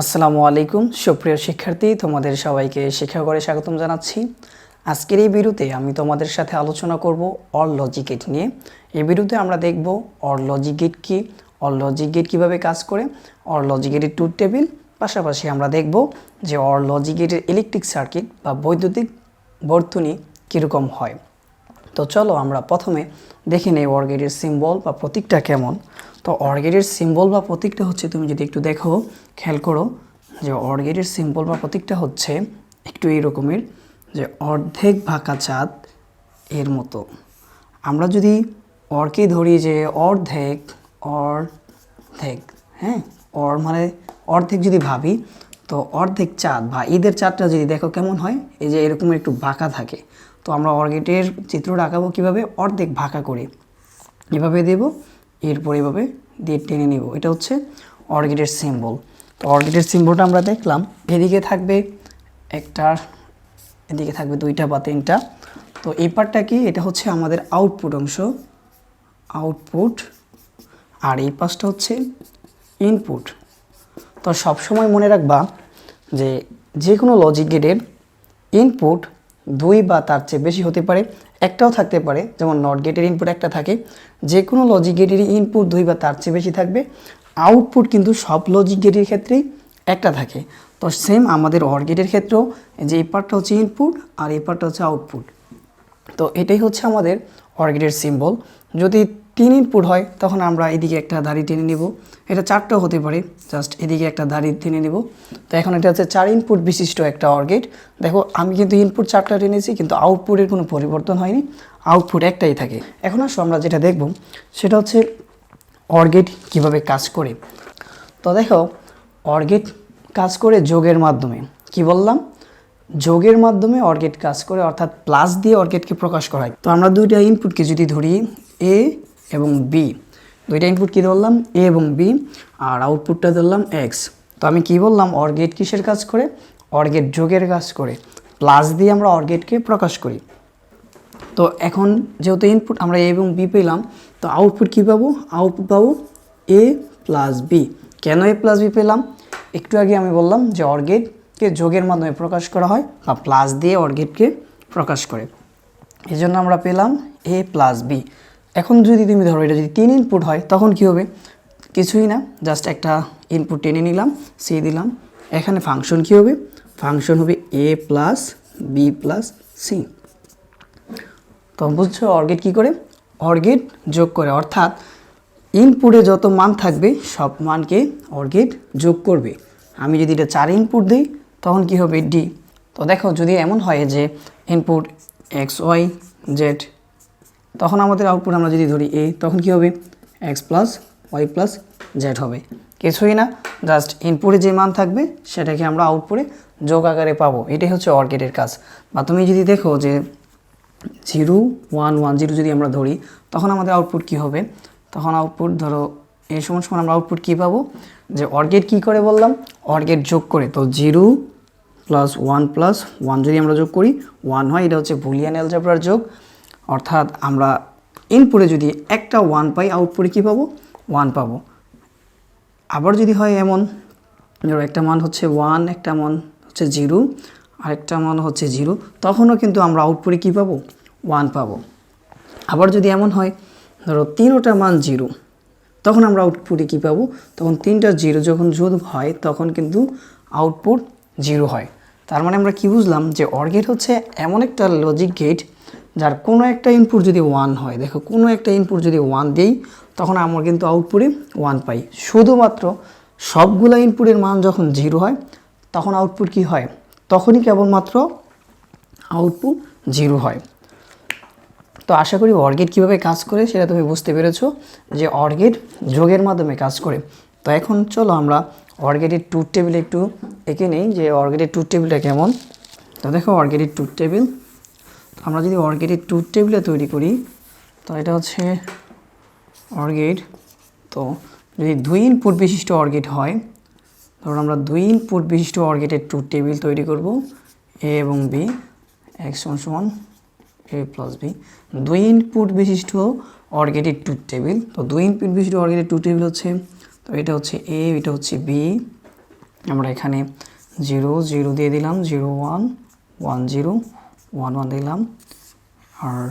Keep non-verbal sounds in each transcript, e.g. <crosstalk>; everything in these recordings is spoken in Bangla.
আসসালামু আলাইকুম। সুপ্রিয় শিক্ষার্থী, তোমাদের সবাইকে শিক্ষাগরে স্বাগতম জানাচ্ছি। আজকের এই বিরুতে আমি তোমাদের সাথে আলোচনা করব অর লজিক গেট নিয়ে। এই বিরুতে আমরা দেখব অর লজিক গেট কী, অর লজিক গেট কীভাবে কাজ করে, অর লজিক গেটের টেবিল পাশাপাশি আমরা দেখব যে অর লজিক গেটের ইলেকট্রিক সার্কিট বা বৈদ্যুতিক বর্তনী কীরকম হয়। তো চলো আমরা প্রথমে দেখে নেই অর্গেটের সিম্বল বা প্রতীকটা কেমন। তো অর্গেটের সিম্বল বা প্রতীকটা হচ্ছে, তুমি যদি একটু দেখো, খেয়াল করো, যে অর্গেটের সিম্বল বা প্রতীকটা হচ্ছে একটু এই রকমের, যে অর্ধেক ভাকা চাঁদ এর মতো। আমরা যদি অর্কে ধরি যে অর্ধেক অর্ধেক হ্যাঁ? অর মানে অর্ধেক যদি ভাবি, তো অর্ধেক চাঁদ বা ঈদের চাঁদটা যদি দেখো কেমন হয়, এই যে এরকম একটু বাঁকা থাকে, তো আমরা অর্গেটের চিত্রটা আঁকাবো কীভাবে? অর্ধেক ভাঁকা করে। এভাবে দেব। এরপর এভাবে দিয়ে টেনে নেব। এটা হচ্ছে অর্গেটের সিম্বল তো অর্গেটের সিম্বলটা আমরা দেখলাম। এদিকে থাকবে একটা, এদিকে থাকবে দুইটা বা তিনটা। তো এই পার্টটা কি? এটা হচ্ছে আমাদের আউটপুট অংশ। আউটপুট আর এই পাশটা হচ্ছে ইনপুট তো সবসময় মনে রাখবা যে যে কোনো লজিক গেটের ইনপুট দুই বা তার চেয়ে বেশি হতে পারে। একটাও থাকতে পারে, যেমন নট গেটের ইনপুট একটা থাকে। যে কোনো লজিক গেটেরই ইনপুট দুই বা তার চেয়ে বেশি থাকবে। আউটপুট কিন্তু সব লজিক গেটের ক্ষেত্রেই একটা থাকে। তো সেম আমাদের অর গেটের ক্ষেত্রেও যে এই পার্টটা হচ্ছে ইনপুট আর এই পার্টটা হচ্ছে আউটপুট তো এটাই হচ্ছে আমাদের অর গেটের সিম্বল যদি তিন ইনপুট হয়, তখন আমরা এদিকে একটা দাড়ি টেনে নিব। এটা চারটাও হতে পারে, জাস্ট এদিকে একটা দাড়ি টেনে নিব। তো এখন এটা হচ্ছে চার ইনপুট বিশিষ্ট একটা অর্গেট। দেখো, আমি কিন্তু ইনপুট চারটা টেনেছি, কিন্তু আউটপুটের কোনো পরিবর্তন হয়নি। আউটপুট একটাই থাকে। এখন আসো আমরা যেটা দেখব, সেটা হচ্ছে অর্গেট কীভাবে কাজ করে। তো দেখো, অর্গেট কাজ করে যোগের মাধ্যমে। কি বললাম? যোগের মাধ্যমে অর্গেট কাজ করে, অর্থাৎ প্লাস দিয়ে অর্গেটকে প্রকাশ করা হয়। তো আমরা দুইটা ইনপুটকে যদি ধরি, এ এবং বি দুইটা ইনপুট কী ধরলাম? এ এবং বি আর আউটপুটটা ধরলাম এক্স তো আমি কি বললাম? অর্গেট কিসের কাজ করে? অর্গেট যোগের কাজ করে। প্লাস দিয়ে আমরা অর্গেটকে প্রকাশ করি। তো এখন যেহেতু ইনপুট আমরা এ এবং বি পেলাম, তো আউটপুট কী পাবো? আউটপুট পাবো এ প্লাস বি কেন এ প্লাস বি পেলাম? একটু আগে আমি বললাম যে অর্গেটকে যোগের মাধ্যমে প্রকাশ করা হয় বা প্লাস দিয়ে অর্গেটকে প্রকাশ করে। এই জন্য আমরা পেলাম এ প্লাস বি এখন যদি তুমি ধরো এটা যদি তিন ইনপুট হয়, তখন কি হবে? কিছুই না জাস্ট একটা ইনপুট টেনে নিলাম সি দিলাম। এখানে ফাংশন কি হবে? ফাংশন হবে A plus B plus C তো বুঝছ অর্গেট কি করে? অর্গেট যোগ করে, অর্থাৎ ইনপুটে যত মান থাকবে, সব মানকে অর্গেট যোগ করবে। আমি যদি এটা চার ইনপুট দিই, তখন কি হবে? ডি তো দেখো, যদি এমন হয় যে ইনপুট এক্স ওয়াই জেড তখন আমাদের আউটপুট আমরা যদি ধরি এ তখন কি হবে? X plus Y plus Z হবে। কিছুই না জাস্ট ইনপুটে যে মান থাকবে, সেটাকে আমরা আউটপুটে যোগ আকারে পাবো। এটাই হচ্ছে অর্গেটের কাজ। বা তুমি যদি দেখো যে জিরো ওয়ান ওয়ান জিরো যদি আমরা ধরি, তখন আমাদের আউটপুট কি হবে? তখন আউটপুট ধরো এই সময় সময় আমরা আউটপুট কী পাবো? যে অর্গেট কি করে বললাম? অর্গেট যোগ করে। তো zero plus one plus one যদি আমরা যোগ করি ওয়ান হয়, এটা হচ্ছে বুলিয়ান অ্যালজাবরার যোগ। অর্থাৎ আমরা ইনপুটে যদি একটা ওয়ান পাই আউটপুটে কী পাবো? ওয়ান পাবো। আবার যদি হয় এমন, ধরো একটা মান হচ্ছে ওয়ান একটা মান হচ্ছে জিরো আরেকটা মান হচ্ছে জিরো তখনও কিন্তু আমরা আউটপুটে কী পাবো? ওয়ান পাবো। আবার যদি এমন হয়, ধরো তিনোটা মান জিরো তখন আমরা আউটপুটে কী পাবো? তখন তিনটা জিরো যখন যোগ হয়, তখন কিন্তু আউটপুট জিরো হয়। তার মানে আমরা কি বুঝলাম? যে অর্গেট হচ্ছে এমন একটা লজিক গেট যার কোনো একটা ইনপুট যদি ওয়ান হয়, দেখো, কোনো একটা ইনপুট যদি ওয়ান দেই, তখন আমরা কিন্তু আউটপুটে ওয়ান পাই। শুধুমাত্র সবগুলো ইনপুটের মান যখন জিরো হয়, তখন আউটপুট কি হয়? তখনই কেবলমাত্র আউটপুট জিরো হয়। তো আশা করি অর্গেট কীভাবে কাজ করে, সেটা তুমি বুঝতে পেরেছ যে অর্গেট যোগের মাধ্যমে কাজ করে। তো এখন চলো আমরা অর্গেটের ট্যুর টেবিল একটু এঁকে নেই যে অর্গেটের ট্যুর টেবিলটা কেমন? তো দেখো অর্গেটের ট্যুর টেবিল আমরা যদি অর্গেটের ট্যুর টেবিলে তৈরি করি, তো এটা হচ্ছে অর্গেট। তো যদি দুই ইনপুট বিশিষ্ট অর্গেট হয়, ধরুন আমরা দুই ইনপুট বিশিষ্ট অর্গেটের ট্যুর টেবিল তৈরি করব, এ এবং বি, এক্স ওয়ান সমান এ প্লাস বি। দুই ইনপুট বিশিষ্ট অর্গেটের ট্যুর টেবিল, তো দুই ইনপুট বিশিষ্ট অর্গেটের ট্যুর টেবিল হচ্ছে, তো এটা হচ্ছে এ, এটা হচ্ছে বি। আমরা এখানে জিরো জিরো দিয়ে দিলাম, zero, one one, zero. One one দিলাম। আর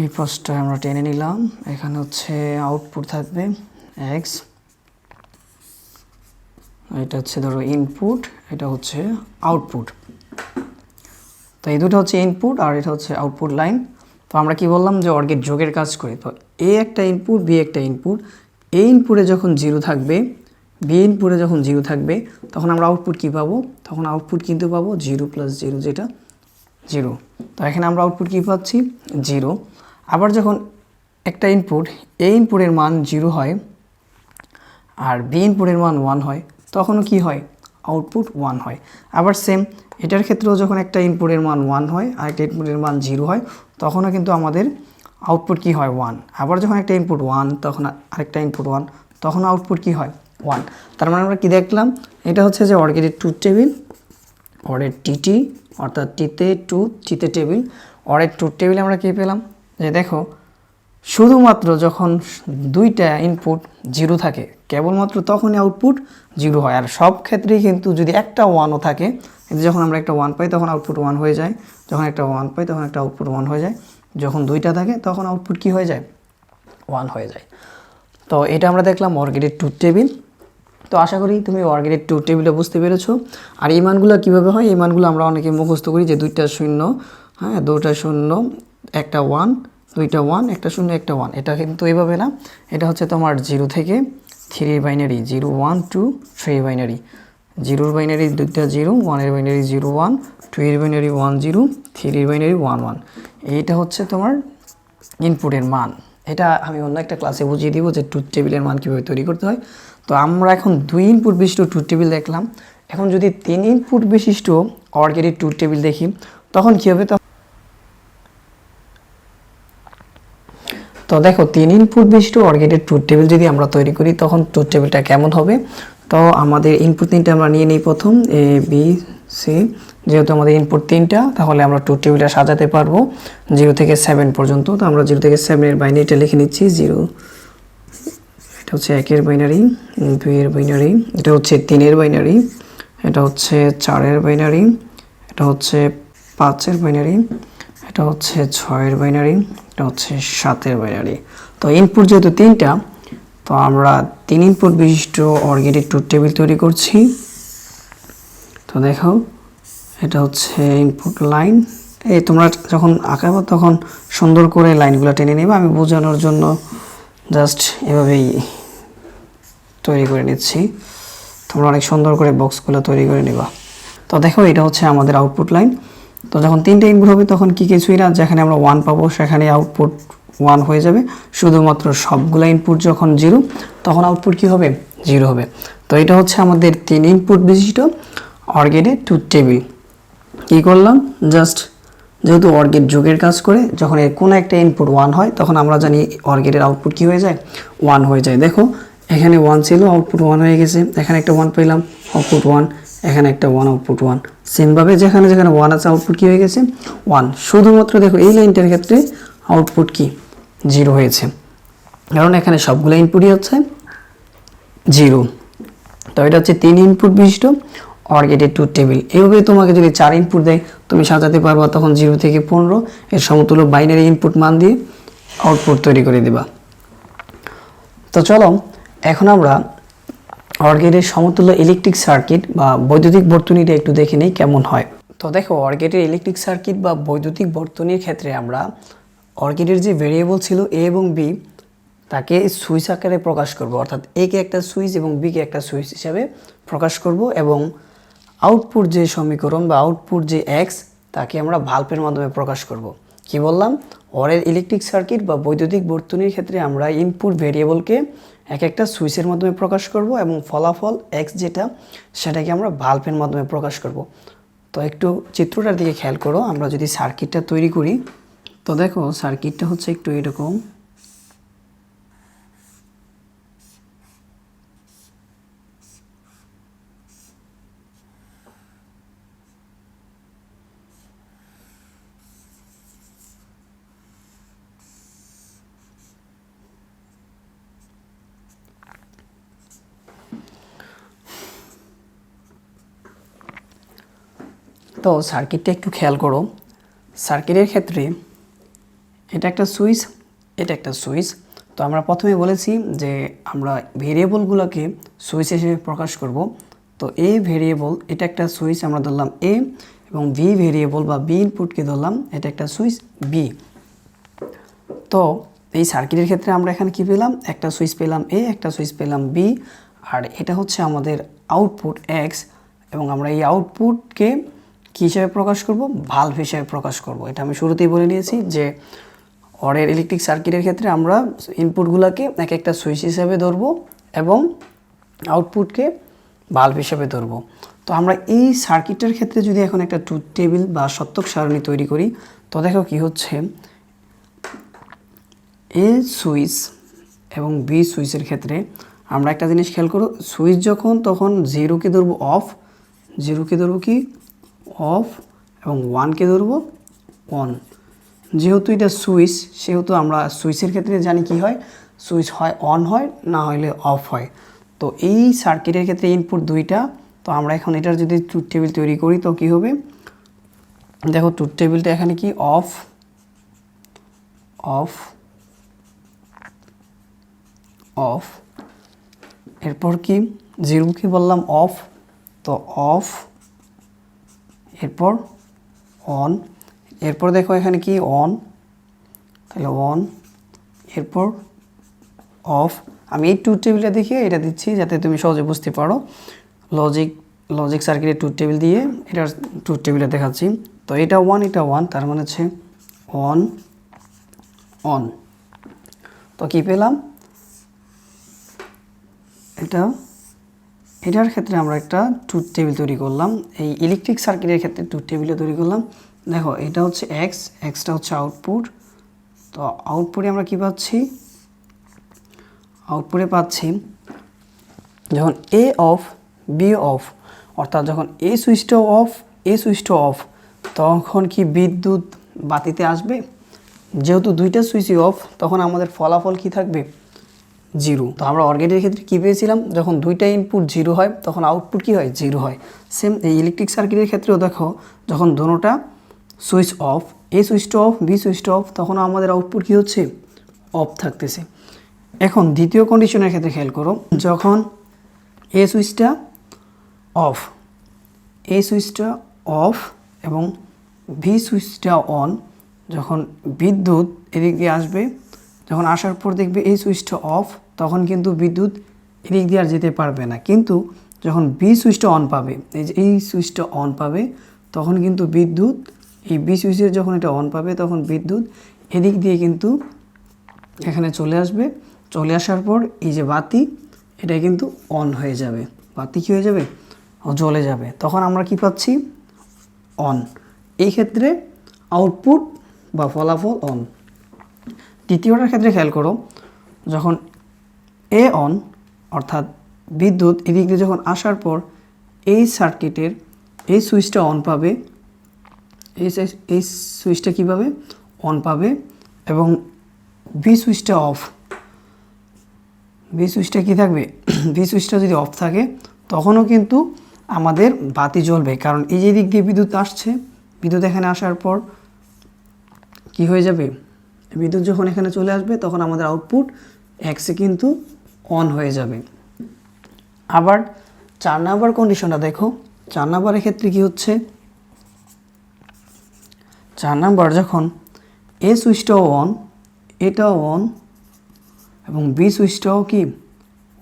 এই পাঁচটা আমরা টেনে নিলাম। এখানে হচ্ছে আউটপুট থাকবে এক্স এটা হচ্ছে ধরো ইনপুট এটা হচ্ছে আউটপুট তো এই দুটো হচ্ছে ইনপুট আর এটা হচ্ছে আউটপুট লাইন তো আমরা কি বললাম যে অর্গের যোগের কাজ করি। তো এ একটা ইনপুট বি একটা ইনপুট এই ইনপুটে যখন জিরো থাকবে বি ইনপুটে যখন জিরো থাকবে, তখন আমরা আউটপুট কী পাবো? তখন আউটপুট কিন্তু পাবো জিরো প্লাস জিরো যেটা জিরো। তো এখানে আমরা আউটপুট কী পাচ্ছি? জিরো। আবার যখন একটা ইনপুট এ ইনপুটের মান জিরো হয় আর বি ইনপুটের মান ওয়ান হয়, তখনও কি হয়? আউটপুট ওয়ান হয়। আবার সেম এটার ক্ষেত্রেও যখন একটা ইনপুটের মান ওয়ান হয়, আর একটা ইনপুটের মান জিরো হয়, তখনও কিন্তু আমাদের আউটপুট কি হয়? ওয়ান আবার যখন একটা ইনপুট ওয়ান তখন আরেকটা ইনপুট ওয়ান তখন আউটপুট কি হয়? ওয়ান তার মানে আমরা কী দেখলাম? এটা হচ্ছে যে অর্গেটেড ট্রুথ টেবিল অরের টিটি অর্থাৎ টিতে টু টিতে টেবিল অরের ট্রুথ টেবিলে আমরা কী পেলাম? যে দেখো, শুধুমাত্র যখন দুইটা ইনপুট জিরো থাকে, কেবলমাত্র তখনই আউটপুট জিরো হয়। আর সব ক্ষেত্রেই কিন্তু যদি একটা ওয়ানও থাকে, কিন্তু যখন আমরা একটা ওয়ান পাই, তখন আউটপুট ওয়ান হয়ে যায়। যখন একটা ওয়ান পাই, তখন একটা আউটপুট ওয়ান হয়ে যায়। যখন দুইটা থাকে, তখন আউটপুট কি হয়ে যায়? ওয়ান হয়ে যায়। তো এটা আমরা দেখলাম অর্গেটেড টু টেবিল তো আশা করি তুমি অর্গেটেড টু টেবিলে বুঝতে পেরেছ। আর এই মানগুলো কীভাবে হয়? এই মানগুলো আমরা অনেকে মুখস্থ করি যে দুইটা শূন্য হ্যাঁ দুটা শূন্য, একটা ওয়ান দুইটা ওয়ান একটা শূন্য, একটা ওয়ান এটা কিন্তু এইভাবে না। এটা হচ্ছে তোমার জিরো থেকে three binary zero one two three binary জিরোর বাইনারি দুইটা জিরো ওয়ানের বাইনারি জিরো ওয়ান টু এর বাইনারি ওয়ান জিরো থ্রির বাইনারি ওয়ান ওয়ান এইটা হচ্ছে তোমার ইনপুটের মান। এটা আমি অন্য একটা ক্লাসে বুঝিয়ে দিব যে টুথ টেবিলের মান কীভাবে তৈরি করতে হয়। তো আমরা এখন দুই ইনপুট বিশিষ্ট টুথ টেবিল দেখলাম। এখন যদি তিন ইনপুট বিশিষ্ট অর্গেটেড টুথ টেবিল দেখি, তখন কী হবে তো? দেখো, তিন ইনপুট বিশিষ্ট অর্গেটেড ট্রুথ টেবিল যদি আমরা তৈরি করি, তখন ট্রুথ টেবিলটা কেমন হবে? তো আমাদের ইনপুট তিনটা আমরা নিয়ে নিই প্রথম এ বি সি যেহেতু আমাদের ইনপুট তিনটা, তাহলে আমরা ট্রুথ টেবিলটা সাজাতে পারব। জিরো থেকে সেভেন পর্যন্ত, তো আমরা জিরো থেকে সেভেনের বাইনারিটা লিখে নিচ্ছি জিরো এটা হচ্ছে একের বাইনারি দুইয়ের বাইনারি, এটা হচ্ছে তিনের বাইনারি, এটা হচ্ছে চারের বাইনারি, এটা হচ্ছে পাঁচের বাইনারি, এটা হচ্ছে ছয়ের বাইনারি, এটা হচ্ছে সাতের বাইনারি। তো ইনপুট যেহেতু তিনটা, তো আমরা তিন ইনপুট বিশিষ্ট অর্গেটিক টুর টেবিল তৈরি করছি। তো দেখো, এটা হচ্ছে ইনপুট লাইন এই তোমরা যখন আঁকাবো তখন সুন্দর করে লাইনগুলো টেনে নেবে, আমি বোঝানোর জন্য জাস্ট এভাবেই তৈরি করে নিচ্ছি। তোমরা অনেক সুন্দর করে বক্সগুলো তৈরি করে নেবা। তো দেখো, এটা হচ্ছে আমাদের আউটপুট লাইন তো যখন তিনটে ইনপুট হবে, তখন কি কিছুই না যেখানে আমরা ওয়ান পাবো, সেখানে আউটপুট ওয়ান হয়ে যাবে। শুধুমাত্র সবগুলো ইনপুট যখন জিরো তখন আউটপুট কি হবে? জিরো হবে। তো এটা হচ্ছে আমাদের তিন ইনপুট বিশিষ্ট অর্গেটেড টু টেবিল কী করলাম? জাস্ট যেহেতু অর্গেট যোগের কাজ করে, যখন এর কোনো একটা ইনপুট ওয়ান হয়, তখন আমরা জানি অর্গেটের আউটপুট কী হয়ে যায়? ওয়ান হয়ে যায়। দেখো এখানে ওয়ান ছিল আউটপুট ওয়ান হয়ে গেছে। এখানে একটা ওয়ান পেলাম আউটপুট ওয়ান এখানে একটা ওয়ান আউটপুট ওয়ান সেমভাবে যেখানে যেখানে ওয়ান আছে আউটপুট কী হয়ে গেছে? ওয়ান শুধুমাত্র দেখো, এই লাইনটার ক্ষেত্রে আউটপুট কি? জিরো হয়েছে। কারণ এখানে সবগুলো ইনপুটই হচ্ছে জিরো তো এটা হচ্ছে তিন ইনপুট বিশিষ্ট অর্গেটেড টু টেবিল এইভাবে তোমাকে যদি চার ইনপুট দেয়, তুমি সাজাতে পারবা তখন জিরো থেকে পনেরো। এর সমতুল্য বাইনারি ইনপুট মান দিয়ে আউটপুট তৈরি করে দিবা। তো চলো এখন আমরা অর্গেটের সমতুল্য ইলেকট্রিক সার্কিট বা বৈদ্যুতিক বর্তনীটা একটু দেখে নেই কেমন হয়। তো দেখো, অর্গেটের ইলেকট্রিক সার্কিট বা বৈদ্যুতিক বর্তনীর ক্ষেত্রে আমরা অর্গেটের যে ভেরিয়েবল ছিল এ এবং বি তাকে সুইচ আকারে প্রকাশ করব। অর্থাৎ এ কে একটা সুইচ এবং বি কে একটা সুইচ হিসাবে প্রকাশ করব এবং আউটপুট যে সমীকরণ বা আউটপুট যে এক্স তাকে আমরা ভাল্বের মাধ্যমে প্রকাশ করব। কি বললাম? অরের ইলেকট্রিক সার্কিট বা বৈদ্যুতিক বর্তনীর ক্ষেত্রে আমরা ইনপুট ভেরিয়েবলকে এক একটা সুইচের মাধ্যমে প্রকাশ করব এবং ফলাফল এক্স যেটা, সেটাকে আমরা বাল্বের মাধ্যমে প্রকাশ করব। তো একটু চিত্রটার দিকে খেয়াল করো, আমরা যদি সার্কিটটা তৈরি করি, তো দেখো সার্কিটটা হচ্ছে একটু এরকম। তো সার্কিটটা একটু খেয়াল করো। সার্কিটের ক্ষেত্রে এটা একটা সুইচ, এটা একটা সুইচ। তো আমরা প্রথমে বলেছি যে আমরা ভেরিয়েবলগুলোকে সুইচ হিসেবে প্রকাশ করব। তো এ ভেরিয়েবল, এটা একটা সুইচ আমরা ধরলাম এ এবং বি ভেরিয়েবল বা বি ইনপুটকে ধরলাম, এটা একটা সুইচ বি তো এই সার্কিটের ক্ষেত্রে আমরা এখানে কি পেলাম? একটা সুইচ পেলাম এ একটা সুইচ পেলাম বি আর এটা হচ্ছে আমাদের আউটপুট এক্স এবং আমরা এই আউটপুটকে কী হিসাবে প্রকাশ করব? ভাল্ব হিসাবে প্রকাশ করব। এটা আমি শুরুতেই বলে নিয়েছি যে, অরের ইলেকট্রিক সার্কিটের ক্ষেত্রে আমরা ইনপুটগুলোকে এক একটা সুইচ হিসাবে ধরবো এবং আউটপুটকে বাল্ব হিসাবে ধরবো। তো আমরা এই সার্কিটের ক্ষেত্রে যদি এখন একটা ট্রুথ টেবিল বা সত্যক সারণী তৈরি করি, তো দেখো কি হচ্ছে? এ সুইচ এবং বি সুইচের ক্ষেত্রে আমরা একটা জিনিস খেয়াল করো সুইচ যখন, তখন জিরোকে ধরবো অফ জিরোকে ধরবো কি? অফ এবং ওয়ানকে ধরবো? অন যেহেতু এটা সুইচ, সেহেতু আমরা সুইচের ক্ষেত্রে জানি কি হয়? সুইচ হয় অন হয়, না হলে অফ হয়। তো এই সার্কিটের ক্ষেত্রে ইনপুট দুইটা। তো আমরা এখন এটার যদি ট্রুথ টেবিল তৈরি করি, তো কি হবে? দেখো ট্রুথ টেবিলটা এখানে কি? অফ অফ অফ এরপর কি? জিরো কি বললাম? অফ তো অফ এরপর অন এরপর দেখো এখানে কি অন তাহলে অন এরপর অফ আমি এই টু টেবিলটা দেখিয়ে এটা দিচ্ছি যাতে তুমি সহজে বুঝতে পারো। লজিক লজিক সার্কিটের টু টেবিল দিয়ে এটার টু টেবিলে দেখাচ্ছি। তো এটা ওয়ান এটা ওয়ান তার মানে হচ্ছে অন অন তো কি পেলাম? এটা এটার ক্ষেত্রে আমরা একটা টুথ টেবিল তৈরি করলাম। এই ইলেকট্রিক সার্কিটের ক্ষেত্রে টুথ টেবিলে তৈরি করলাম। দেখো, এটা হচ্ছে এক্স এক্সটা হচ্ছে আউটপুট তো আউটপুটে আমরা কি পাচ্ছি? আউটপুটে পাচ্ছি যখন এ অফ বি অফ অর্থাৎ যখন এ সুইচটাও অফ এ সুইচটাও অফ তখন কি বিদ্যুৎ বাতিতে আসবে? যেহেতু দুইটা সুইচই অফ তখন আমাদের ফলাফল কি থাকবে? জিরো। তো আমরা অর্গেটের ক্ষেত্রে কী পেয়েছিলাম? যখন দুইটা ইনপুট জিরো হয়, তখন আউটপুট কী হয়? জিরো হয়। সেম এই ইলেকট্রিক সার্কিটের ক্ষেত্রেও দেখো, যখন দোনোটা সুইচ অফ এ সুইচটা অফ বি সুইচটা অফ তখন আমাদের আউটপুট কী হচ্ছে? অফ থাকতেছে। এখন দ্বিতীয় কন্ডিশনের ক্ষেত্রে খেয়াল করো, যখন এ সুইচটা অফ এ সুইচটা অফ এবং ভি সুইচটা অন যখন বিদ্যুৎ এদিক দিয়ে আসবে, যখন আসার পর দেখবে এই সুইচটা অফ তখন কিন্তু বিদ্যুৎ এদিক দিয়ে আর যেতে পারবে না। কিন্তু যখন বি সুইচটা অন পাবে, এই যে এই সুইচটা অন পাবে, তখন কিন্তু বিদ্যুৎ, এই বি সুইচের যখন এটা অন পাবে, তখন বিদ্যুৎ এদিক দিয়ে কিন্তু এখানে চলে আসবে। চলে আসার পর এই যে বাতি, এটা কিন্তু অন হয়ে যাবে। বাতি কী হয়ে যাবে? ও জ্বলে যাবে। তখন আমরা কি পাচ্ছি? অন এই ক্ষেত্রে আউটপুট বা ফলাফল অন দ্বিতীয়টার ক্ষেত্রে খেয়াল করো, যখন এ অন, অর্থাৎ বিদ্যুৎ এদিক দিয়ে যখন আসার পর এই সার্কিটের এই সুইচটা অন পাবে। এই এই সুইচটা কীভাবে? অন পাবে এবং বি সুইচটা অফ বি সুইচটা কী থাকবে? <clears throat> বি সুইচটা যদি অফ থাকে, তখনও কিন্তু আমাদের বাতি জ্বলবে। কারণ এই যে দিক দিয়ে বিদ্যুৎ আসছে, বিদ্যুৎ এখানে আসার পর কি হয়ে যাবে? বিদ্যুৎ যখন এখানে চলে আসবে, তখন আমাদের আউটপুট এক্সে কিন্তু অন হয়ে যাবে। আবার চার নাম্বার কন্ডিশনটা দেখো। চার নাম্বারের ক্ষেত্রে কি হচ্ছে? চার নাম্বার যখন এ সুইচটাও অন এটাও অন এবং বি সুইচটাও কি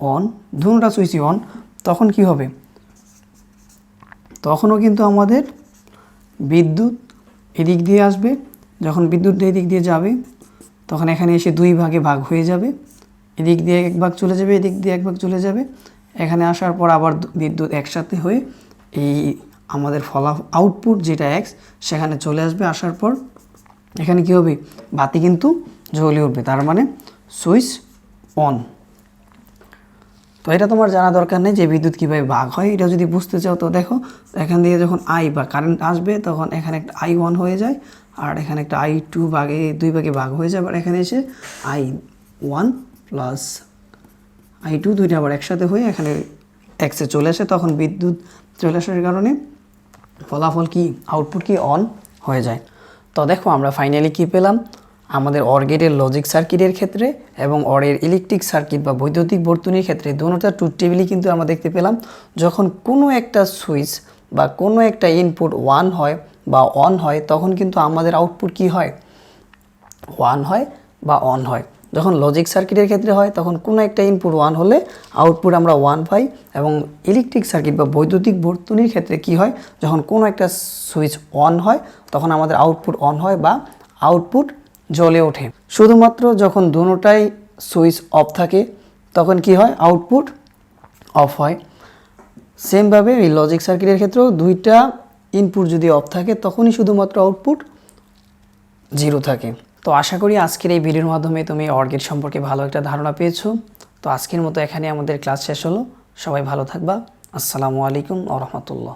অন দুটা সুইচই অন তখন কি হবে? তখনও কিন্তু আমাদের বিদ্যুৎ এদিক দিয়ে আসবে। যখন বিদ্যুৎ এদিক দিয়ে যাবে, তখন এখানে এসে দুই ভাগে ভাগ হয়ে যাবে। এদিক দিয়ে এক ভাগ চলে যাবে, এদিক দিয়ে এক ভাগ চলে যাবে। এখানে আসার পর আবার বিদ্যুৎ একসাথে হয়ে এই আমাদের ফলা আউটপুট যেটা এক্স সেখানে চলে আসবে আসার পর। এখানে কি হবে? বাতি কিন্তু জ্বলে উঠবে, তার মানে সুইচ অন। তো এটা তোমার জানা দরকার নেই যে বিদ্যুৎ কীভাবে ভাগ হয়, এটা যদি বুঝতে চাও তো দেখো। এখান দিয়ে যখন আই বা কারেন্ট আসবে, তখন এখানে একটা আই ওয়ান হয়ে যায়, আর এখানে একটা আই টু ভাগে, দুই ভাগে ভাগ হয়ে যায় আর এখানে এসে I one plus I two দুইটা আবার একসাথে হয়ে এখানে এক্সে চলে আসে, তখন বিদ্যুৎ চলে আসার কারণে ফলাফল কি আউটপুট কি অন হয়ে যায়। তো দেখো আমরা ফাইনালি কি পেলাম? আমাদের অর গেটের লজিক সার্কিটের ক্ষেত্রে এবং অরের ইলেকট্রিক সার্কিট বা বৈদ্যুতিক বর্তনীর ক্ষেত্রে দুটোটা ট্রুথ টেবিলই কিন্তু আমরা দেখতে পেলাম। যখন কোনো একটা সুইচ বা কোনো একটা ইনপুট ওয়ান হয় বা অন হয়, তখন কিন্তু আমাদের আউটপুট কি হয়? ওয়ান হয় বা অন হয়। যখন লজিক সার্কিটের ক্ষেত্রে হয়, তখন কোনো একটা ইনপুট ওয়ান হলে আউটপুট আমরা ওয়ান পাই এবং ইলেকট্রিক সার্কিট বা বৈদ্যুতিক বর্তনীর ক্ষেত্রে কি হয়, যখন কোনো একটা সুইচ অন হয়, তখন আমাদের আউটপুট অন হয় বা আউটপুট জ্বলে ওঠে। শুধুমাত্র যখন দুটোটাই সুইচ অফ থাকে, তখন কি হয় আউটপুট অফ হয়। সেমভাবে এই লজিক সার্কিটের ক্ষেত্রেও দুইটা ইনপুট যদি অফ থাকে, তখনই শুধুমাত্র আউটপুট জিরো থাকে। তো আশা করি আজকের এই ভিডিওর মাধ্যমে তুমি অর্গেট সম্পর্কে ভালো একটা ধারণা পেয়েছ। তো আজকের মতো এখানে আমাদের ক্লাস শেষ হলো। সবাই ভালো থাকবা। আসসালামু আলাইকুম আ রহমতুল্লাহ।